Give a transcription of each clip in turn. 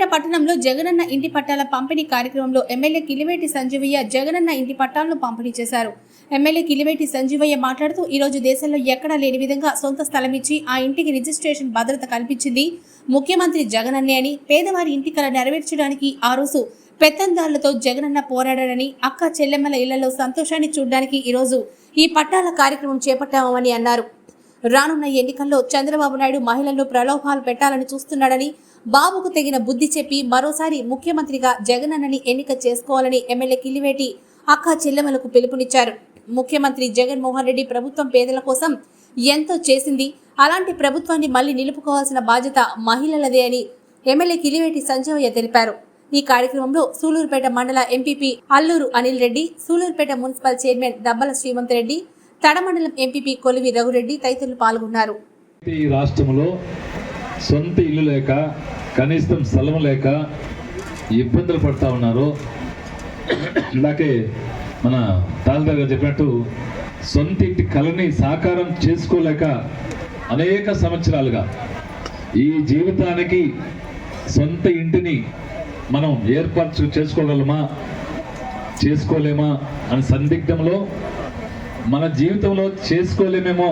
సూలూరుపేట పట్టణంలో జగనన్న ఇంటి పట్టాల పంపిణీ కార్యక్రమంలో ఎమ్మెల్యే కిలివేటి సంజీవయ్య జగనన్న ఇంటి పట్టాలను పంపిణీ చేశారు. ఎమ్మెల్యే కిలివేటి సంజీవయ్య మాట్లాడుతూ ఈ రోజు దేశంలో ఎక్కడా లేని విధంగా సొంత స్థలం ఇచ్చి ఆ ఇంటికి రిజిస్ట్రేషన్ భద్రత కల్పించింది ముఖ్యమంత్రి జగనన్నే అని పేదవారి ఇంటి కల నెరవేర్చడానికి ఆ రోజు పెత్తందారులతో జగనన్న పోరాడారని అక్క చెల్లెమ్మల ఇళ్ళలో సంతోషాన్ని చూడడానికి ఈరోజు ఈ పట్టాల కార్యక్రమం చేపట్టామని అన్నారు. రానున్న ఎన్నికల్లో చంద్రబాబు నాయుడు మహిళలను ప్రలోభాలు పెట్టాలని చూస్తున్నాడని బాబుకు తెగిన బుద్ధి చెప్పి మరోసారి ముఖ్యమంత్రిగా జగనన్నని ఎన్నిక చేసుకోవాలని ఎమ్మెల్యే కిల్లివేటి అక్క చెల్లెమలకు పిలుపునిచ్చారు. ముఖ్యమంత్రి జగన్మోహన్ రెడ్డి ప్రభుత్వం పేదల కోసం ఎంతో చేసింది. అలాంటి ప్రభుత్వాన్ని మళ్ళీ నిలుపుకోవాల్సిన బాధ్యత మహిళలదే అని ఎమ్మెల్యే కిలివేటి సంజయయ్య తెలిపారు. ఈ కార్యక్రమంలో సూలూరుపేట మండల MPP Alluru Anil Reddy Sullurpeta municipal chairman Dabbala Srimanth Reddy తడమండలం MPP Kolivi Raghu Reddy తదితరులు పాల్గొన్నారు. ఈ రాష్ట్రంలో సొంత ఇల్లు లేక కనీసం స్థలం లేక ఇబ్బందులు పడతా ఉన్నారు. ఇందాకే మన తాల్దార్ గారు చెప్పినట్టు సొంత ఇంటి కళని సాకారం చేసుకోలేక అనేక సంవత్సరాలుగా ఈ జీవితానికి సొంత ఇంటిని మనం ఏర్పాటు చేసుకోగలమా చేసుకోలేమా అని సందిగ్ధంలో మన జీవితంలో చేసుకోలేమేమో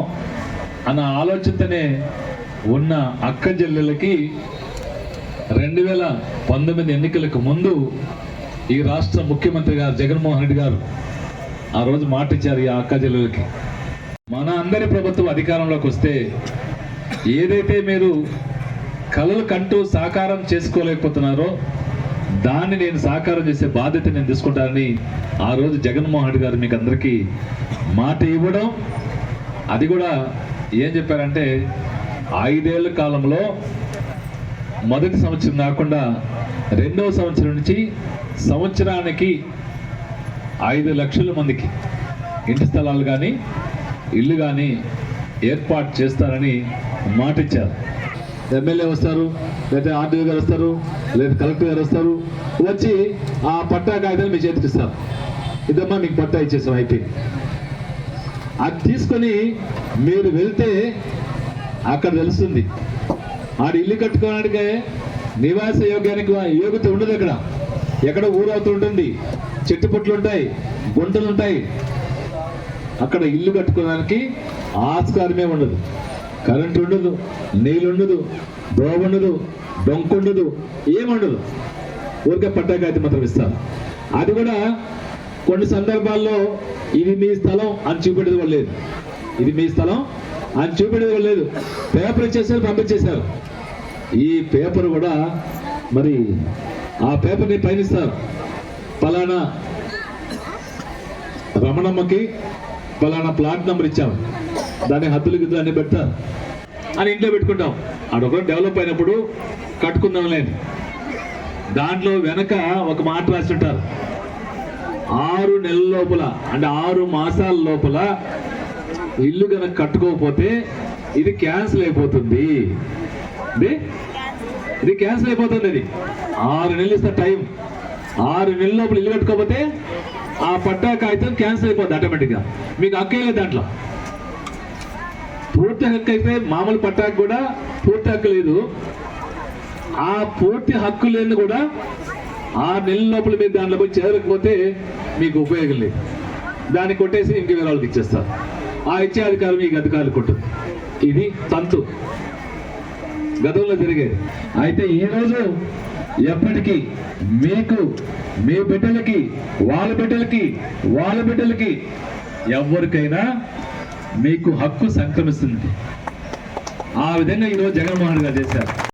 అన్న ఆలోచనతోనే ఉన్న అక్క జల్లెలకి రెండు వేల పంతొమ్మిది ఎన్నికలకు ముందు ఈ రాష్ట్ర ముఖ్యమంత్రి గారు జగన్మోహన్ రెడ్డి గారు ఆ రోజు మాట ఇచ్చారు ఈ అక్క జల్లెలకి మన అందరి ప్రభుత్వం అధికారంలోకి వస్తే ఏదైతే మీరు కళలు కంటూ సాకారం చేసుకోలేకపోతున్నారో దాన్ని నేను సాకారం చేసే బాధ్యత నేను తీసుకుంటానని ఆ రోజు జగన్మోహన్ రెడ్డి గారు మీకు అందరికీ మాట ఇవ్వడం. అది కూడా ఏం చెప్పారంటే ఐదేళ్ళ కాలంలో మొదటి సంవత్సరం కాకుండా రెండవ సంవత్సరం నుంచి సంవత్సరానికి ఐదు లక్షల మందికి ఇంటి స్థలాలు కానీ ఇల్లు కానీ ఏర్పాటు చేస్తారని మాట ఇచ్చారు ఎమ్మెల్యే వస్తారు. లేదా ఆర్డీఓ గారు వస్తారు లేదా కలెక్టర్ గారు వస్తారు వచ్చి ఆ పట్టా కాగితాలు మీ చేతికి ఇస్తారు. ఇదమ్మా మీకు పట్టా ఇచ్చేసాం అయిపోయింది. అది తీసుకొని మీరు వెళ్తే అక్కడ తెలుస్తుంది. ఆడ ఇల్లు కట్టుకోవడానికి నివాస యోగ్యానికి యోగ్యత ఉండదు అక్కడ. ఎక్కడ ఊరవుతూ ఉంటుంది. చెట్టు పుట్లు ఉంటాయి గుంటలు ఉంటాయి. అక్కడ ఇల్లు కట్టుకోవడానికి ఆస్కారమే ఉండదు. కరెంట్ ఉండదు నీళ్ళుండదు దోవ ఉండదు ఉండదు ఏముండదు. ఊరికే పట్టాకాయత మాత్రం ఇస్తారు అది కూడా కొన్ని సందర్భాల్లో ఇది మీ స్థలం అని చూపెట్టేది కూడా లేదు. ఇది మీ స్థలం అని చూపెట్టేది కూడా లేదు. పేపర్ ఇచ్చేసారు పంపించేశారు. ఈ పేపర్ కూడా మరి ఆ పేపర్ని పయనిస్తారు పలానా రమణమ్మకి పలానా ప్లాట్ నెంబర్ ఇచ్చాం దాని హద్దులు గిద్దులు అన్ని పెడతారు అని ఇంట్లో పెట్టుకుంటాం. అదొకటి డెవలప్ అయినప్పుడు కట్టుకుందాం లేని. దాంట్లో వెనక ఒక మాట రాసింటారు ఆరు నెలల లోపల అంటే ఆరు మాసాల లోపల ఇల్లు కనుక కట్టుకోకపోతే ఇది క్యాన్సిల్ అయిపోతుంది. ఇది క్యాన్సిల్ అయిపోతుంది ఇది ఆరు నెలలు ఇస్తా టైం. ఆరు నెలల లోపల ఇల్లు కట్టుకోకపోతే ఆ పట్టా కాగితం క్యాన్సిల్ అయిపోతుంది ఆటోమేటిక్గా. మీకు అక్కలేదు దాంట్లో. పూర్తి హక్కు అయితే మామూలు పట్టాకు కూడా పూర్తి హక్కు లేదు. ఆ పూర్తి హక్కు లేని కూడా ఆరు నెలల లోపల మీరు దాంట్లో పోయి చేరకపోతే మీకు ఉపయోగం లేదు. దాన్ని కొట్టేసి ఇంక వేరే వాళ్ళకి ఇచ్చేస్తారు ఆ ఇచ్చే అధికారం మీకు అధికారులు ఉంటుంది ఇది తంతు. గతంలో జరిగేది. అయితే ఈ రోజు ఎప్పటికీ మీకు మీ బిడ్డలకి వాళ్ళ బిడ్డలకి వాళ్ళ బిడ్డలకి ఎవరికైనా మీకు హక్కు సంక్రమిస్తుంది. ఆ విధంగా ఈరోజు జగన్మోహన్ గారు చేశారు.